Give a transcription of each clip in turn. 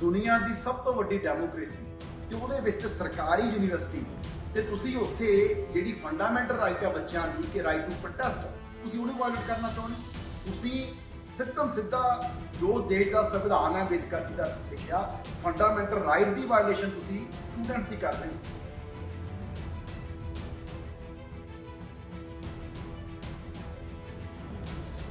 ਦੁਨੀਆ ਦੀ ਸਭ ਤੋਂ ਵੱਡੀ ਡੈਮੋਕ੍ਰੇਸੀ ਤੇ ਉਹਦੇ ਵਿੱਚ ਸਰਕਾਰੀ ਯੂਨੀਵਰਸਿਟੀ ਤੇ ਤੁਸੀਂ ਉੱਥੇ ਜਿਹੜੀ ਫੰਡਾਮੈਂਟਲ ਰਾਈਟ ਹੈ ਬੱਚਿਆਂ ਦੀ ਕਿ ਰਾਈਟ ਟੂ ਪ੍ਰੋਟੈਸਟ ਤੁਸੀਂ ਉਹਨੂੰ ਵਾਇਲੇਟ ਕਰਨਾ ਚਾਹੁੰਦੇ ਹੋ? ਤੁਸੀਂ ਸਿੱਧਮ ਸਿੱਧਾ ਜੋ ਦੇਸ਼ ਦਾ ਸੰਵਿਧਾਨ ਹੈ ਅੰਬੇਦਕਰ ਜੀ ਦਾ ਲਿਖਿਆ ਫੰਡਾਮੈਂਟਲ ਰਾਈਟ ਦੀ ਵਾਇਲੇਸ਼ਨ ਤੁਸੀਂ ਸਟੂਡੈਂਟਸ ਦੀ ਕਰ ਰਹੇ ਹੋ।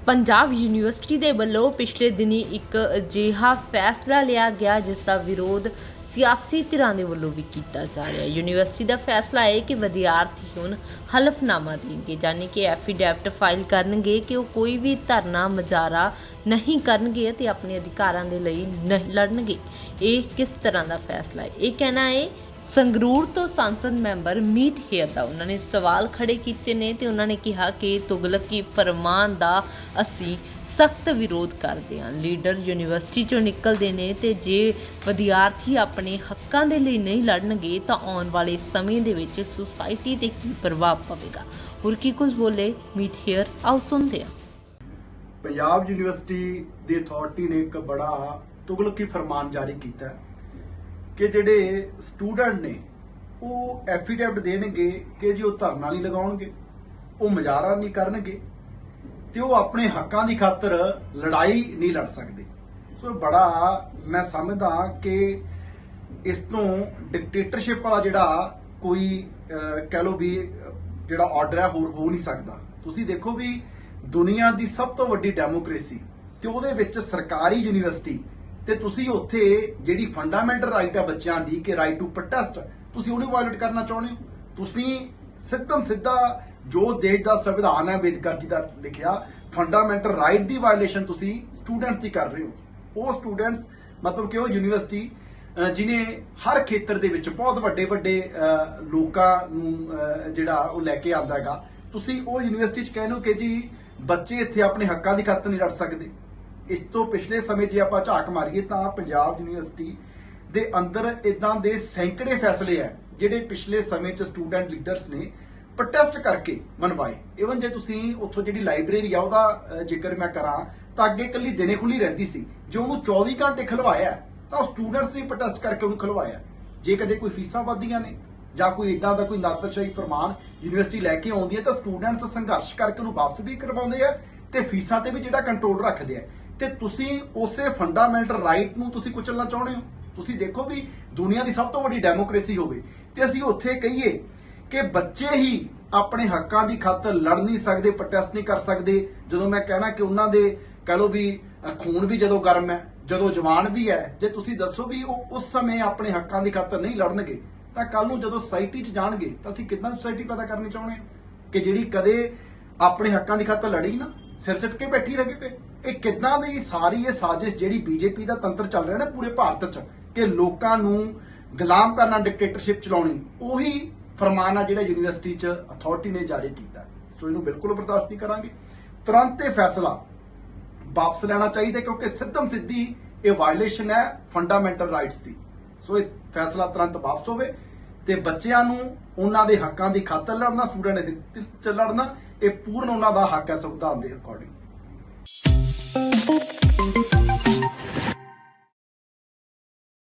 ਪੰਜਾਬ ਯੂਨੀਵਰਸਿਟੀ ਦੇ ਵੱਲੋਂ ਪਿਛਲੇ ਦਿਨੀ ਇੱਕ ਅਜਿਹਾ ਫੈਸਲਾ ਲਿਆ ਗਿਆ, ਜਿਸ ਦਾ ਵਿਰੋਧ ਸਿਆਸੀ ਧਿਰਾਂ ਦੇ ਵੱਲੋਂ ਵੀ ਕੀਤਾ ਜਾ ਰਿਹਾ ਹੈ। ਯੂਨੀਵਰਸਿਟੀ ਦਾ ਫੈਸਲਾ ਹੈ ਕਿ ਵਿਦਿਆਰਥੀ ਹੁਣ ਹਲਫਨਾਮਾ ਦੇਣਗੇ, ਯਾਨੀ ਕਿ ਐਫੀਡੈਵਿਟ ਫਾਈਲ ਕਰਨਗੇ ਕਿ ਉਹ ਕੋਈ ਵੀ ਧਰਨਾ ਮਜਾਰਾ ਨਹੀਂ ਕਰਨਗੇ ਅਤੇ ਆਪਣੇ ਅਧਿਕਾਰਾਂ ਦੇ ਲਈ ਨਹੀਂ ਲੜਨਗੇ। ਇਹ ਕਿਸ ਤਰ੍ਹਾਂ ਦਾ ਫੈਸਲਾ ਹੈ? ਇਹ ਕਹਿਣਾ ਹੈ ਸੰਗਰੂਰ ਤੋਂ ਸੰਸਦ ਮੈਂਬਰ ਮੀਤ ਹੇਅਰ ਦਾ ਉਹਨਾਂ ਨੇ ਸਵਾਲ ਖੜੇ ਕੀਤੇ ਨੇ ਤੇ ਉਹਨਾਂ ਨੇ ਕਿਹਾ ਕਿ ਤੁਗਲਕੀ ਫਰਮਾਨ ਦਾ ਅਸੀਂ ਸਖਤ ਵਿਰੋਧ ਕਰਦੇ ਹਾਂ। ਲੀਡਰ ਯੂਨੀਵਰਸਿਟੀ ਚੋਂ ਨਿਕਲਦੇ ਨੇ ਤੇ ਜੇ ਵਿਦਿਆਰਥੀ ਆਪਣੇ ਹੱਕਾਂ ਦੇ ਲਈ ਨਹੀਂ ਲੜਨਗੇ ਤਾਂ ਆਉਣ ਵਾਲੇ ਸਮੇਂ ਦੇ ਵਿੱਚ ਸੁਸਾਇਟੀ ਤੇ ਕੀ ਪ੍ਰਭਾਵ ਪਵੇਗਾ? ਹੋਰ ਕੀ ਕੁਝ ਬੋਲੇ, ਮੀਤ ਹੇਅਰ, ਆਓ ਸੁਣਦੇ ਹਾਂ। ਪੰਜਾਬ ਯੂਨੀਵਰਸਿਟੀ ਦੀ ਅਥਾਰਟੀ ਨੇ ਇੱਕ ਬੜਾ ਤੁਗਲਕੀ ਫਰਮਾਨ ਜਾਰੀ ਕੀਤਾ ਹੈ। ਕਿ ਜਿਹੜੇ ਸਟੂਡੈਂਟ ਨੇ, ਉਹ ਐਫੀਡੈਵਿਟ ਦੇਣਗੇ ਕਿ ਜੀ ਉਹ ਧਰਨਾ ਨਹੀਂ ਲਗਾਉਣਗੇ, ਉਹ ਮੁਜ਼ਾਹਰਾ ਨਹੀਂ ਕਰਨਗੇ ਤੇ ਉਹ ਆਪਣੇ ਹੱਕਾਂ ਦੀ ਖਾਤਰ ਲੜਾਈ ਨਹੀਂ ਲੜ ਸਕਦੇ। ਸੋ ਇਹ ਬੜਾ ਮੈਂ ਸਮਝਦਾ ਕਿ ਇਸ ਤੋਂ ਡਿਕਟੇਟਰਸ਼ਿਪ ਵਾਲਾ ਜਿਹੜਾ ਕੋਈ ਕਹਿ ਲਓ ਵੀ, ਜਿਹੜਾ ਆਰਡਰ ਹੈ, ਹੋਰ ਹੋ ਨਹੀਂ ਸਕਦਾ। ਤੁਸੀਂ ਦੇਖੋ ਵੀ ਦੁਨੀਆ ਦੀ ਸਭ ਤੋਂ ਵੱਡੀ ਡੈਮੋਕ੍ਰੇਸੀ ਤੇ ਉਹਦੇ ਵਿੱਚ ਸਰਕਾਰੀ ਯੂਨੀਵਰਸਿਟੀ ਤੇ ਤੁਸੀਂ ਉੱਥੇ ਜਿਹੜੀ ਫੰਡਾਮੈਂਟਲ ਰਾਈਟ ਹੈ ਬੱਚਿਆਂ ਦੀ ਕਿ ਰਾਈਟ ਟੂ ਪ੍ਰੋਟੈਸਟ ਤੁਸੀਂ ਉਹਨੂੰ ਵਾਇਲੇਟ ਕਰਨਾ ਚਾਹੁੰਦੇ ਹੋ? ਤੁਸੀਂ ਸਿੱਧਮ ਸਿੱਧਾ ਜੋ ਦੇਸ਼ ਦਾ ਸੰਵਿਧਾਨ ਹੈ ਅੰਬੇਦਕਰ ਜੀ ਦਾ ਲਿਖਿਆ ਫੰਡਾਮੈਂਟਲ ਰਾਈਟ ਦੀ ਵਾਇਲੇਸ਼ਨ ਤੁਸੀਂ ਸਟੂਡੈਂਟਸ ਦੀ ਕਰ ਰਹੇ ਹੋ। ਉਹ ਸਟੂਡੈਂਟਸ ਮਤਲਬ ਕਿ ਉਹ ਯੂਨੀਵਰਸਿਟੀ ਅਹ, ਜਿਨੇ ਹਰ ਖੇਤਰ ਦੇ ਵਿੱਚ ਬਹੁਤ ਵੱਡੇ ਵੱਡੇ ਲੋਕਾਂ ਨੂੰ ਜਿਹੜਾ ਉਹ ਲੈ ਕੇ ਆਂਦਾ ਹੈਗਾ ਤੁਸੀਂ ਉਹ ਯੂਨੀਵਰਸਿਟੀ ਚ ਕਹਿੰਦੇ ਹੋ ਕਿ ਜੀ ਬੱਚੇ ਇੱਥੇ ਆਪਣੇ ਹੱਕਾਂ ਦੀ ਖਾਤਰ ਨਹੀਂ ਲੜ ਸਕਦੇ। ਇਸ ਤੋਂ ਪਿਛਲੇ ਸਮੇਂ ਜੇ ਆਪਾਂ ਝਾਕ ਮਾਰੀਏ ਤਾਂ ਪੰਜਾਬ ਯੂਨੀਵਰਸਿਟੀ ਦੇ ਅੰਦਰ ਇਦਾਂ ਦੇ ਸੈਂਕੜੇ ਫੈਸਲੇ ਆ ਜਿਹੜੇ ਪਿਛਲੇ ਸਮੇਂ ਚ ਸਟੂਡੈਂਟ ਲੀਡਰਸ ਨੇ ਪ੍ਰੋਟੈਸਟ ਕਰਕੇ ਮਨਵਾਏ। ਇਵਨ ਜੇ ਤੁਸੀਂ ਉੱਥੋਂ ਜਿਹੜੀ ਲਾਇਬ੍ਰੇਰੀ ਆ ਉਹਦਾ ਅਹ, ਜ਼ਿਕਰ ਮੈਂ ਕਰਾਂ ਤਾਂ ਅੱਗੇ ਇਕੱਲੀ ਦਿਨੇ ਖੁੱਲੀ ਰਹਿੰਦੀ ਸੀ। ਜੇ ਉਹਨੂੰ 24 ਘੰਟੇ ਖਲਵਾਇਆ ਤਾਂ ਉਹ ਸਟੂਡੈਂਟਸ ਨੇ ਪ੍ਰੋਟੈਸਟ ਕਰਕੇ ਉਹਨੂੰ ਖਲਵਾਇਆ। ਜੇ ਕਦੇ ਕੋਈ ਫੀਸਾਂ ਵੱਧਦੀਆਂ ਨੇ ਜਾਂ ਕੋਈ ਇਦਾਂ ਦਾ ਕੋਈ ਨਾਦਰਸ਼ਾਹੀ ਫਰਮਾਨ ਯੂਨੀਵਰਸਿਟੀ ਲੈ ਕੇ ਆਉਂਦੀ ਹੈ ਤਾਂ ਸਟੂਡੈਂਟਸ ਸੰਘਰਸ਼ ਕਰਕੇ ਉਹਨੂੰ ਵਾਪਸ ਵੀ ਕਰਵਾਉਂਦੇ ਆ ਤੇ ਫੀਸਾਂ ਤੇ ਵੀ ਜਿਹੜਾ ਕੰਟਰੋਲ ਰੱਖਦੇ ਆ। ਤੇ ਤੁਸੀਂ ਉਸੇ ਫੰਡਾਮੈਂਟਲ ਰਾਈਟ ਨੂੰ ਤੁਸੀਂ ਕੁਚਲਣਾ ਚਾਹੁੰਦੇ ਹੋ? ਤੁਸੀਂ ਦੇਖੋ ਵੀ ਦੁਨੀਆ ਦੀ ਸਭ ਤੋਂ ਵੱਡੀ ਡੈਮੋਕ੍ਰੇਸੀ ਹੋਵੇ ਤੇ ਅਸੀਂ ਉੱਥੇ ਕਹੀਏ ਕਿ ਬੱਚੇ ਹੀ ਆਪਣੇ ਹੱਕਾਂ ਦੀ ਖਾਤਰ ਲੜ ਨਹੀਂ ਸਕਦੇ ਪ੍ਰੋਟੈਸਟ ਨਹੀਂ ਕਰ ਸਕਦੇ। ਜਦੋਂ ਮੈਂ ਕਹਿਣਾ ਕਿ ਉਹਨਾਂ ਦੇ ਕਹ ਲਓ ਵੀ ਖੂਨ ਵੀ ਜਦੋਂ ਗਰਮ ਹੈ, ਜਦੋਂ ਜਵਾਨ ਵੀ ਹੈ, ਜੇ ਤੁਸੀਂ ਦੱਸੋ ਵੀ ਉਹ ਉਸ ਸਮੇਂ ਆਪਣੇ ਹੱਕਾਂ ਦੀ ਖਾਤਰ ਨਹੀਂ ਲੜਨਗੇ, ਤਾਂ ਕੱਲ ਨੂੰ ਜਦੋਂ ਸੋਸਾਇਟੀ 'ਚ ਜਾਣਗੇ, ਤਾਂ ਅਸੀਂ ਕਿੱਦਾਂ ਸੋਸਾਇਟੀ ਪੈਦਾ ਕਰਨੀ ਚਾਹੁੰਦੇ ਹਾਂ? ਕਿ ਜਿਹੜੀ ਕਦੇ ਆਪਣੇ ਹੱਕਾਂ ਦੀ ਖਾਤਰ ਲੜੀ ਨਾ ਸਿਰ ਸਿੱਟ ਕੇ ਬੈਠੀ ਰਹੇ ਪਏ ਇਹ ਕਿੱਦਾਂ ਦੀ ਸਾਰੀ ਇਹ ਸਾਜ਼ਿਸ਼ ਜਿਹੜੀ ਬੀਜੇਪੀ ਦਾ ਤੰਤਰ ਚੱਲ ਰਿਹਾ ਨਾ ਪੂਰੇ ਭਾਰਤ 'ਚ, ਕਿ ਲੋਕਾਂ ਨੂੰ ਗੁਲਾਮ ਕਰਨਾ ਡਿਕਟੇਟਰਸ਼ਿਪ ਚਲਾਉਣੀ, ਉਹੀ ਫਰਮਾਨ ਆ ਜਿਹੜਾ ਯੂਨੀਵਰਸਿਟੀ 'ਚ ਅਥਾਰਟੀ ਨੇ ਜਾਰੀ ਕੀਤਾ। ਸੋ ਇਹਨੂੰ ਬਿਲਕੁਲ ਬਰਦਾਸ਼ਤ ਨਹੀਂ ਕਰਾਂਗੇ। ਤੁਰੰਤ ਇਹ ਫੈਸਲਾ ਵਾਪਸ ਲੈਣਾ ਚਾਹੀਦਾ, ਕਿਉਂਕਿ ਸਿੱਧਮ ਸਿੱਧੀ ਇਹ ਵਾਇਲੇਸ਼ਨ ਹੈ ਫੰਡਾਮੈਂਟਲ ਰਾਈਟਸ ਦੀ। ਸੋ ਇਹ ਫੈਸਲਾ ਤੁਰੰਤ ਵਾਪਸ ਹੋਵੇ। ਤੇ ਬੱਚਿਆਂ ਨੂੰ ਉਹਨਾਂ ਦੇ ਹੱਕਾਂ ਦੀ ਖਾਤਰ ਲੜਨਾ, ਸਟੂਡੈਂਟ ਦੇ ਚ ਲੜਨਾ, ਇਹ ਪੂਰਨ ਉਹਨਾਂ ਦਾ ਹੱਕ ਹੈ ਸੰਵਿਧਾਨ ਦੇ ਅਕੋਰਡਿੰਗ